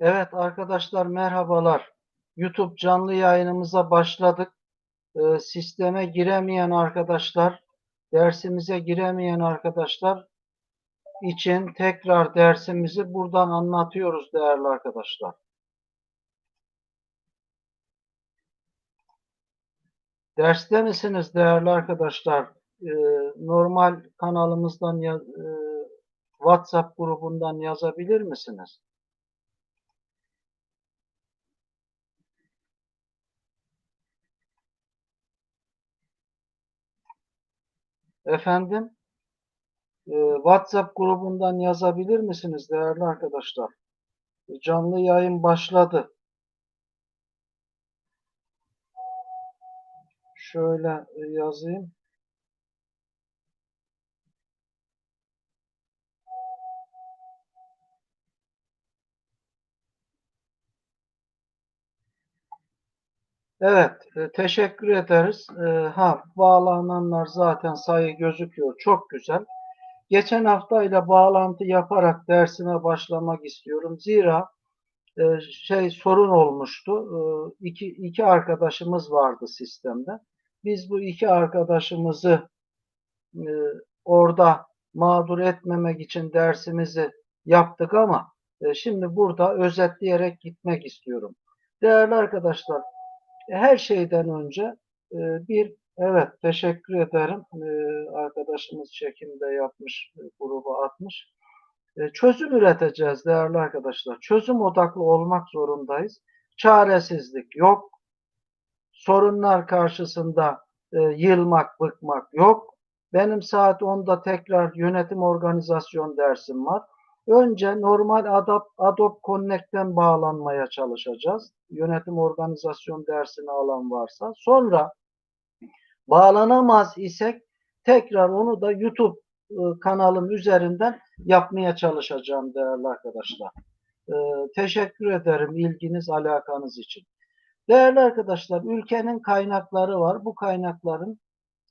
Evet arkadaşlar merhabalar. YouTube canlı yayınımıza başladık. Ee, sisteme giremeyen arkadaşlar, dersimize giremeyen arkadaşlar için tekrar dersimizi buradan anlatıyoruz değerli arkadaşlar. Derste misiniz değerli arkadaşlar? Ee, normal kanalımızdan ya, e, WhatsApp grubundan yazabilir misiniz? Efendim, e, WhatsApp grubundan yazabilir misiniz değerli arkadaşlar? Canlı yayın başladı. Şöyle e, yazayım. Evet, e, teşekkür ederiz. E, ha, bağlananlar zaten sayı gözüküyor. Çok güzel. Geçen hafta ile bağlantı yaparak dersime başlamak istiyorum. Zira e, şey sorun olmuştu. İki, iki arkadaşımız vardı sistemde. Biz bu iki arkadaşımızı orada mağdur etmemek için dersimizi yaptık ama şimdi burada özetleyerek gitmek istiyorum. Değerli arkadaşlar, her şeyden önce e, bir evet teşekkür ederim. E, arkadaşımız çekimde yapmış e, gruba atmış. Çözüm üreteceğiz değerli arkadaşlar. Çözüm odaklı olmak zorundayız. Çaresizlik yok. Sorunlar karşısında yılmak bıkmak yok. Benim saat 10'da tekrar yönetim organizasyon dersim var Önce normal Adobe, Connect'ten bağlanmaya çalışacağız. Yönetim organizasyon dersini alan varsa. Sonra bağlanamaz isek tekrar onu da YouTube ıı, kanalım üzerinden yapmaya çalışacağım değerli arkadaşlar. Teşekkür ederim ilginiz, alakanız için. Değerli arkadaşlar, ülkenin kaynakları var. Bu kaynakların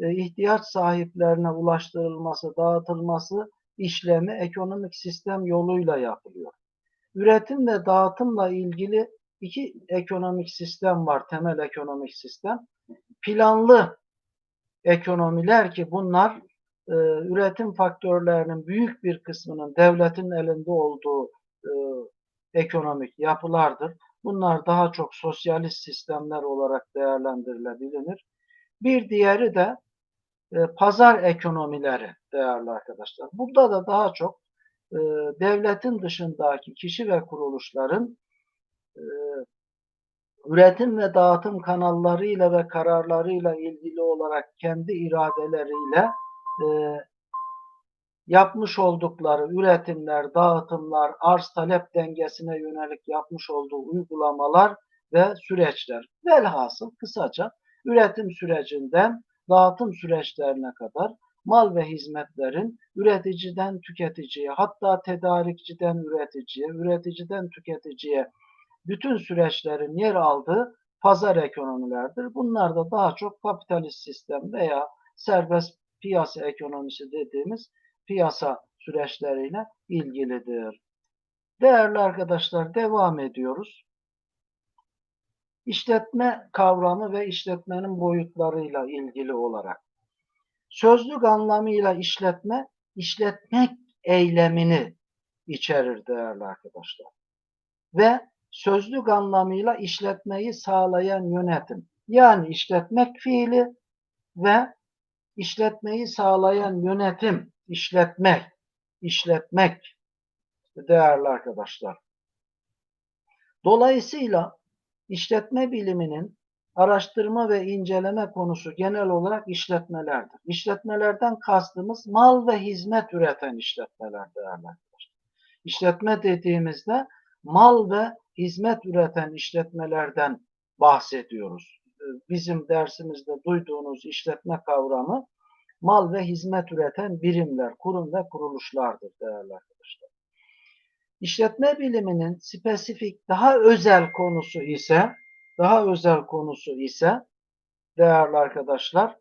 e, ihtiyaç sahiplerine ulaştırılması, dağıtılması işlemi ekonomik sistem yoluyla yapılıyor. Üretim ve dağıtımla ilgili iki ekonomik sistem var, temel ekonomik sistem. Planlı ekonomiler ki bunlar e, üretim faktörlerinin büyük bir kısmının devletin elinde olduğu e, ekonomik yapılardır. Bunlar daha çok sosyalist sistemler olarak değerlendirilebilir. Bir diğeri de pazar ekonomileri değerli arkadaşlar. Burada da daha çok e, devletin dışındaki kişi ve kuruluşların e, üretim ve dağıtım kanallarıyla ve kararlarıyla ilgili olarak kendi iradeleriyle yapmış oldukları üretimler, dağıtımlar, arz talep dengesine yönelik yapmış olduğu uygulamalar ve süreçler. Velhasıl kısaca üretim sürecinden dağıtım süreçlerine kadar mal ve hizmetlerin üreticiden tüketiciye hatta tedarikçiden üreticiye, üreticiden tüketiciye bütün süreçlerin yer aldığı pazar ekonomilerdir. Bunlar da daha çok kapitalist sistem veya serbest piyasa ekonomisi dediğimiz piyasa süreçleriyle ilgilidir. Değerli arkadaşlar devam ediyoruz. İşletme kavramı ve işletmenin boyutlarıyla ilgili olarak. Sözlük anlamıyla işletme, işletmek eylemini içerir değerli arkadaşlar. Ve sözlük anlamıyla işletmeyi sağlayan yönetim. Yani işletmek fiili ve işletmeyi sağlayan yönetim, işletmek, işletmek değerli arkadaşlar. Dolayısıyla İşletme biliminin araştırma ve inceleme konusu genel olarak işletmelerdir. İşletmelerden kastımız mal ve hizmet üreten işletmeler değerli. İşletme dediğimizde mal ve hizmet üreten işletmelerden bahsediyoruz. Bizim dersimizde duyduğunuz işletme kavramı mal ve hizmet üreten birimler, kurum ve kuruluşlardır değerli arkadaşlar. İşletme biliminin spesifik daha özel konusu ise daha özel konusu ise değerli arkadaşlar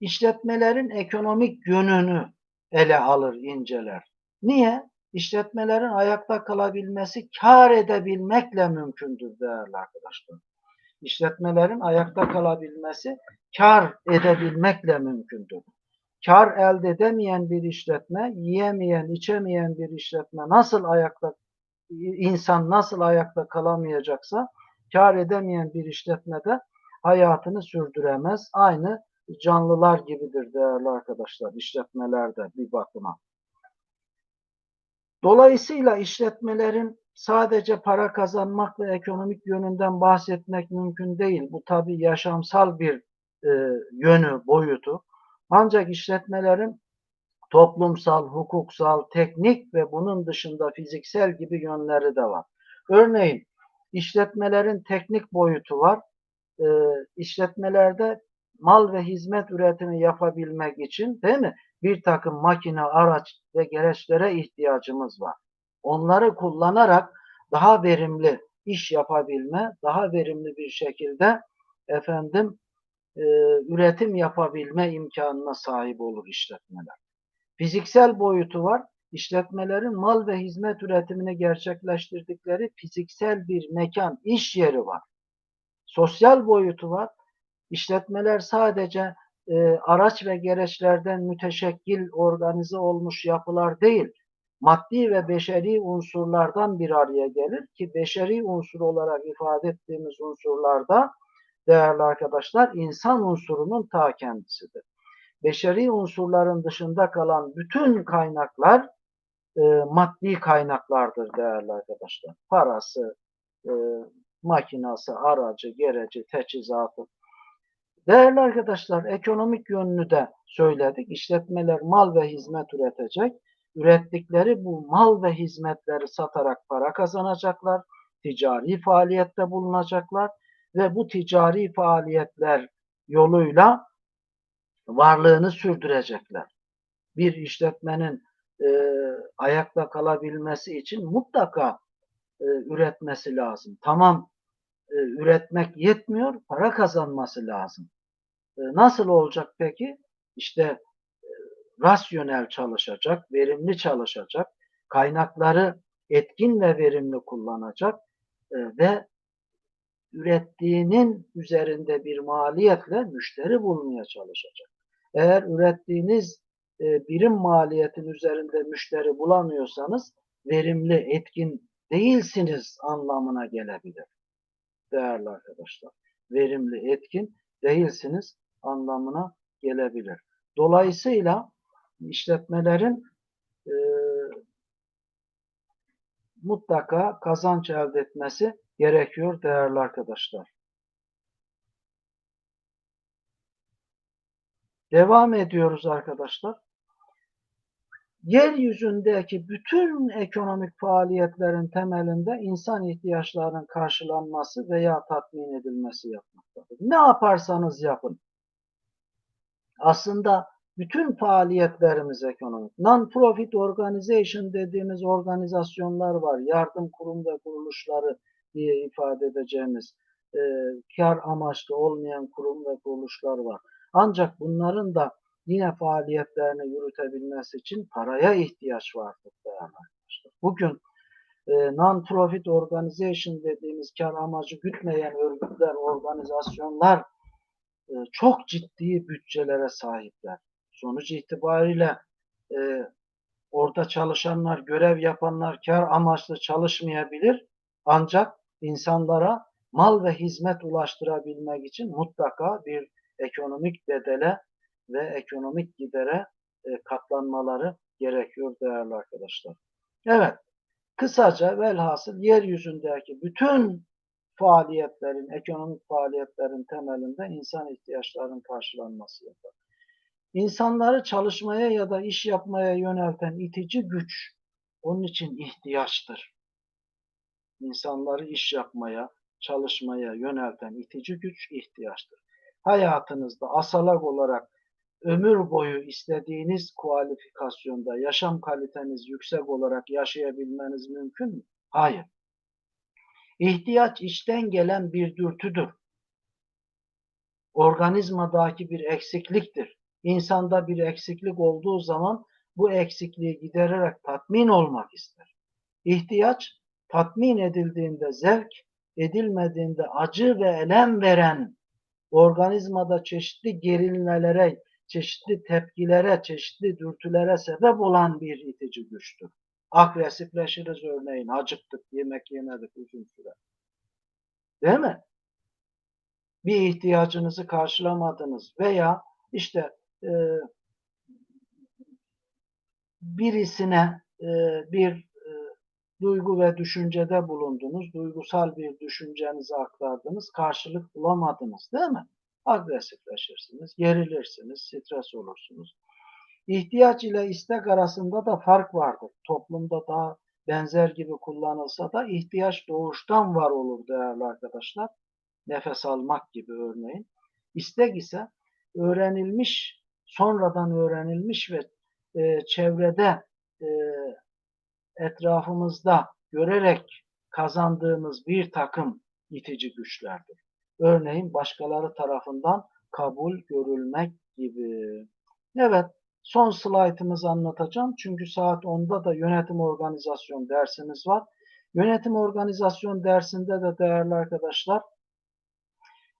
işletmelerin ekonomik yönünü ele alır, inceler. Niye? işletmelerin ayakta kalabilmesi kar edebilmekle mümkündür değerli arkadaşlar. İşletmelerin ayakta kalabilmesi kar edebilmekle mümkündür. Kar elde edemeyen bir işletme, yiyemeyen, içemeyen bir işletme nasıl ayakta insan nasıl ayakta kalamayacaksa kar edemeyen bir işletmede hayatını sürdüremez. Aynı canlılar gibidir değerli arkadaşlar işletmelerde bir bakıma. Dolayısıyla işletmelerin sadece para kazanmak ve ekonomik yönünden bahsetmek mümkün değil. Bu tabi yaşamsal bir e, yönü, boyutu. Ancak işletmelerin toplumsal, hukuksal, teknik ve bunun dışında fiziksel gibi yönleri de var. Örneğin işletmelerin teknik boyutu var. E, işletmelerde mal ve hizmet üretimi yapabilmek için değil mi? Bir takım makine, araç ve gereçlere ihtiyacımız var. Onları kullanarak daha verimli iş yapabilme, daha verimli bir şekilde efendim e, üretim yapabilme imkanına sahip olur işletmeler. Fiziksel boyutu var. İşletmelerin mal ve hizmet üretimini gerçekleştirdikleri fiziksel bir mekan, iş yeri var. Sosyal boyutu var. İşletmeler sadece e, araç ve gereçlerden müteşekkil organize olmuş yapılar değil, maddi ve beşeri unsurlardan bir araya gelir ki beşeri unsur olarak ifade ettiğimiz unsurlarda değerli arkadaşlar insan unsurunun ta kendisidir. Beşeri unsurların dışında kalan bütün kaynaklar e, maddi kaynaklardır değerli arkadaşlar. Parası, e, makinası, aracı, gereci, teçhizatı. Değerli arkadaşlar ekonomik yönünü de söyledik. İşletmeler mal ve hizmet üretecek. Ürettikleri bu mal ve hizmetleri satarak para kazanacaklar. Ticari faaliyette bulunacaklar ve bu ticari faaliyetler yoluyla varlığını sürdürecekler. Bir işletmenin e, ayakta kalabilmesi için mutlaka e, üretmesi lazım. Tamam e, üretmek yetmiyor, para kazanması lazım. E, nasıl olacak peki? İşte e, rasyonel çalışacak, verimli çalışacak, kaynakları etkin ve verimli kullanacak e, ve ürettiğinin üzerinde bir maliyetle müşteri bulmaya çalışacak. Eğer ürettiğiniz e, birim maliyetin üzerinde müşteri bulamıyorsanız verimli, etkin değilsiniz anlamına gelebilir. Değerli arkadaşlar, verimli, etkin değilsiniz anlamına gelebilir. Dolayısıyla işletmelerin e, mutlaka kazanç elde etmesi gerekiyor değerli arkadaşlar. Devam ediyoruz arkadaşlar. Yeryüzündeki bütün ekonomik faaliyetlerin temelinde insan ihtiyaçlarının karşılanması veya tatmin edilmesi yapmaktadır. Ne yaparsanız yapın. Aslında bütün faaliyetlerimiz ekonomik. Non-profit organization dediğimiz organizasyonlar var. Yardım kurum ve kuruluşları diye ifade edeceğimiz e, kar amaçlı olmayan kurum ve kuruluşlar var. Ancak bunların da yine faaliyetlerini yürütebilmesi için paraya ihtiyaç vardır arkadaşlar. Bugün e, non-profit organization dediğimiz kar amacı gütmeyen örgütler, organizasyonlar e, çok ciddi bütçelere sahipler. Sonuç itibariyle e, orada çalışanlar, görev yapanlar kar amaçlı çalışmayabilir. Ancak insanlara mal ve hizmet ulaştırabilmek için mutlaka bir ekonomik bedele ve ekonomik gidere e, katlanmaları gerekiyor değerli arkadaşlar. Evet, kısaca velhasıl yeryüzündeki bütün faaliyetlerin, ekonomik faaliyetlerin temelinde insan ihtiyaçlarının karşılanması yapar. İnsanları çalışmaya ya da iş yapmaya yönelten itici güç onun için ihtiyaçtır. İnsanları iş yapmaya, çalışmaya yönelten itici güç ihtiyaçtır. Hayatınızda asalak olarak ömür boyu istediğiniz kualifikasyonda yaşam kaliteniz yüksek olarak yaşayabilmeniz mümkün mü? Hayır. İhtiyaç içten gelen bir dürtüdür. Organizmadaki bir eksikliktir. İnsanda bir eksiklik olduğu zaman bu eksikliği gidererek tatmin olmak ister. İhtiyaç tatmin edildiğinde zevk, edilmediğinde acı ve elem veren organizmada çeşitli gerilmelere, çeşitli tepkilere, çeşitli dürtülere sebep olan bir itici güçtür. Agresifleşiriz örneğin, acıktık, yemek yemedik uzun süre. Değil mi? Bir ihtiyacınızı karşılamadınız veya işte e, birisine e, bir e, duygu ve düşüncede bulundunuz, duygusal bir düşüncenizi aktardınız, karşılık bulamadınız değil mi? Agresifleşirsiniz, gerilirsiniz, stres olursunuz. İhtiyaç ile istek arasında da fark vardır. Toplumda daha benzer gibi kullanılsa da ihtiyaç doğuştan var olur değerli arkadaşlar. Nefes almak gibi örneğin. İstek ise öğrenilmiş, sonradan öğrenilmiş ve e, çevrede e, etrafımızda görerek kazandığımız bir takım itici güçlerdir. Örneğin başkaları tarafından kabul görülmek gibi. Evet, son slaytımızı anlatacağım. Çünkü saat 10'da da yönetim organizasyon dersimiz var. Yönetim organizasyon dersinde de değerli arkadaşlar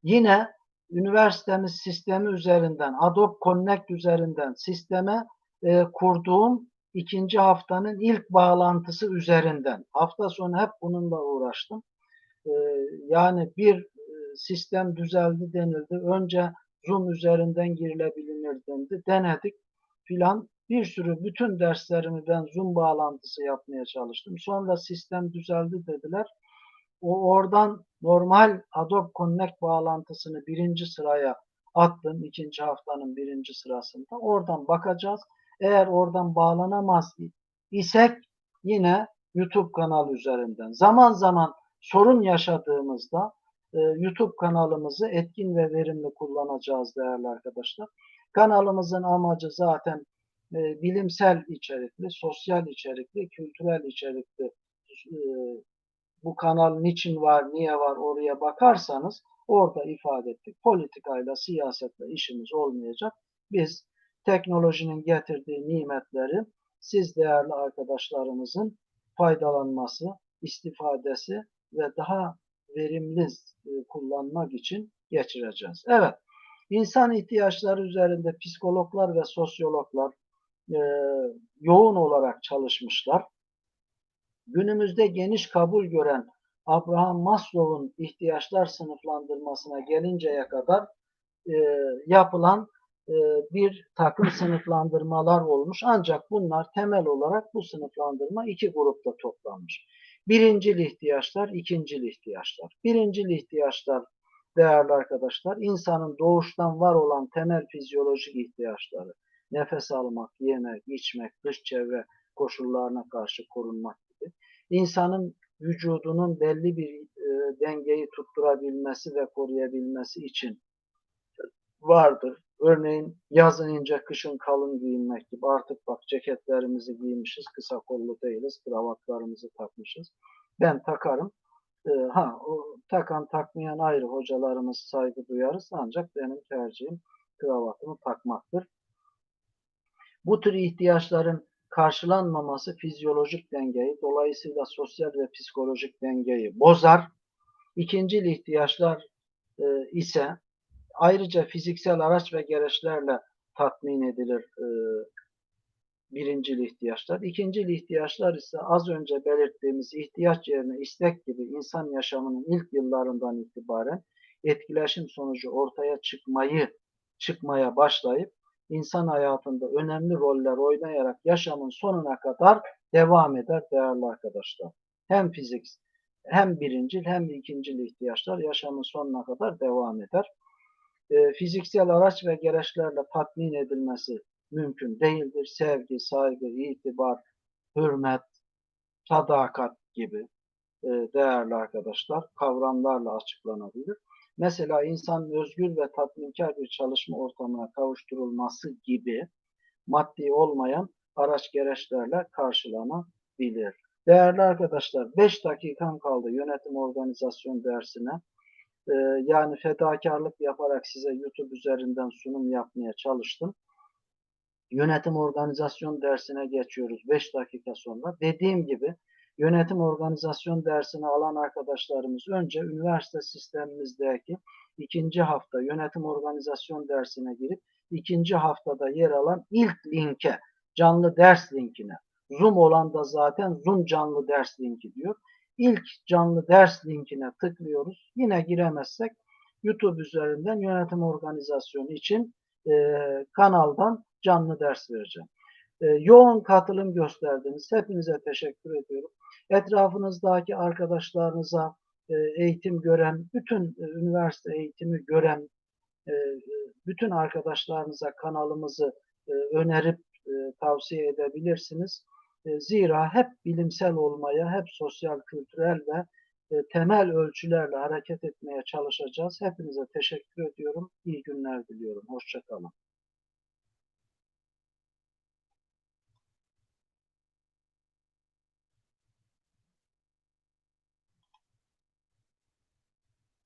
yine üniversitemiz sistemi üzerinden, Adobe Connect üzerinden sisteme e, kurduğum ikinci haftanın ilk bağlantısı üzerinden. Hafta sonu hep bununla uğraştım. E, yani bir e, sistem düzeldi denildi. Önce Zoom üzerinden girilebilir dendi. Denedik filan. Bir sürü bütün derslerimi ben Zoom bağlantısı yapmaya çalıştım. Sonra sistem düzeldi dediler. O oradan normal Adobe Connect bağlantısını birinci sıraya attım. ikinci haftanın birinci sırasında. Oradan bakacağız. Eğer oradan bağlanamaz isek yine YouTube kanalı üzerinden. Zaman zaman sorun yaşadığımızda e, YouTube kanalımızı etkin ve verimli kullanacağız değerli arkadaşlar. Kanalımızın amacı zaten e, bilimsel içerikli, sosyal içerikli, kültürel içerikli e, bu kanal niçin var, niye var oraya bakarsanız orada ifade ettik. Politikayla, siyasetle işimiz olmayacak. Biz teknolojinin getirdiği nimetleri siz değerli arkadaşlarımızın faydalanması, istifadesi ve daha verimli e, kullanmak için geçireceğiz. Evet, insan ihtiyaçları üzerinde psikologlar ve sosyologlar e, yoğun olarak çalışmışlar. Günümüzde geniş kabul gören Abraham Maslow'un ihtiyaçlar sınıflandırmasına gelinceye kadar e, yapılan e, bir takım sınıflandırmalar olmuş. Ancak bunlar temel olarak bu sınıflandırma iki grupta toplanmış. Birincil ihtiyaçlar, ikincil ihtiyaçlar. Birincil ihtiyaçlar değerli arkadaşlar insanın doğuştan var olan temel fizyolojik ihtiyaçları. Nefes almak, yemek, içmek, dış çevre koşullarına karşı korunmak. İnsanın vücudunun belli bir e, dengeyi tutturabilmesi ve koruyabilmesi için vardır. Örneğin yazın ince, kışın kalın giyinmek gibi. Artık bak ceketlerimizi giymişiz, kısa kollu değiliz, kravatlarımızı takmışız. Ben takarım. Ee, ha, o takan takmayan ayrı hocalarımız saygı duyarız. Ancak benim tercihim kravatımı takmaktır. Bu tür ihtiyaçların karşılanmaması fizyolojik dengeyi, dolayısıyla sosyal ve psikolojik dengeyi bozar. İkincil ihtiyaçlar e, ise Ayrıca fiziksel araç ve gereçlerle tatmin edilir e, birincil ihtiyaçlar. İkincil ihtiyaçlar ise az önce belirttiğimiz ihtiyaç yerine istek gibi insan yaşamının ilk yıllarından itibaren etkileşim sonucu ortaya çıkmayı çıkmaya başlayıp insan hayatında önemli roller oynayarak yaşamın sonuna kadar devam eder değerli arkadaşlar. Hem fizik hem birincil hem ikincil ihtiyaçlar yaşamın sonuna kadar devam eder e, fiziksel araç ve gereçlerle tatmin edilmesi mümkün değildir. Sevgi, saygı, itibar, hürmet, sadakat gibi e, değerli arkadaşlar kavramlarla açıklanabilir. Mesela insan özgür ve tatminkar bir çalışma ortamına kavuşturulması gibi maddi olmayan araç gereçlerle karşılanabilir. Değerli arkadaşlar 5 dakikam kaldı yönetim organizasyon dersine. Ee, yani fedakarlık yaparak size YouTube üzerinden sunum yapmaya çalıştım. yönetim organizasyon dersine geçiyoruz 5 dakika sonra. Dediğim gibi yönetim organizasyon dersini alan arkadaşlarımız önce üniversite sistemimizdeki ikinci hafta yönetim organizasyon dersine girip ikinci haftada yer alan ilk linke, canlı ders linkine, Zoom olan da zaten Zoom canlı ders linki diyor. İlk canlı ders linkine tıklıyoruz. Yine giremezsek YouTube üzerinden yönetim organizasyonu için e, kanaldan canlı ders vereceğim. E, yoğun katılım gösterdiniz. Hepinize teşekkür ediyorum. Etrafınızdaki arkadaşlarınıza e, eğitim gören, bütün e, üniversite eğitimi gören e, bütün arkadaşlarınıza kanalımızı önerip tavsiye edebilirsiniz. Zira hep bilimsel olmaya, hep sosyal, kültürel ve temel ölçülerle hareket etmeye çalışacağız. Hepinize teşekkür ediyorum. İyi günler diliyorum. Hoşçakalın.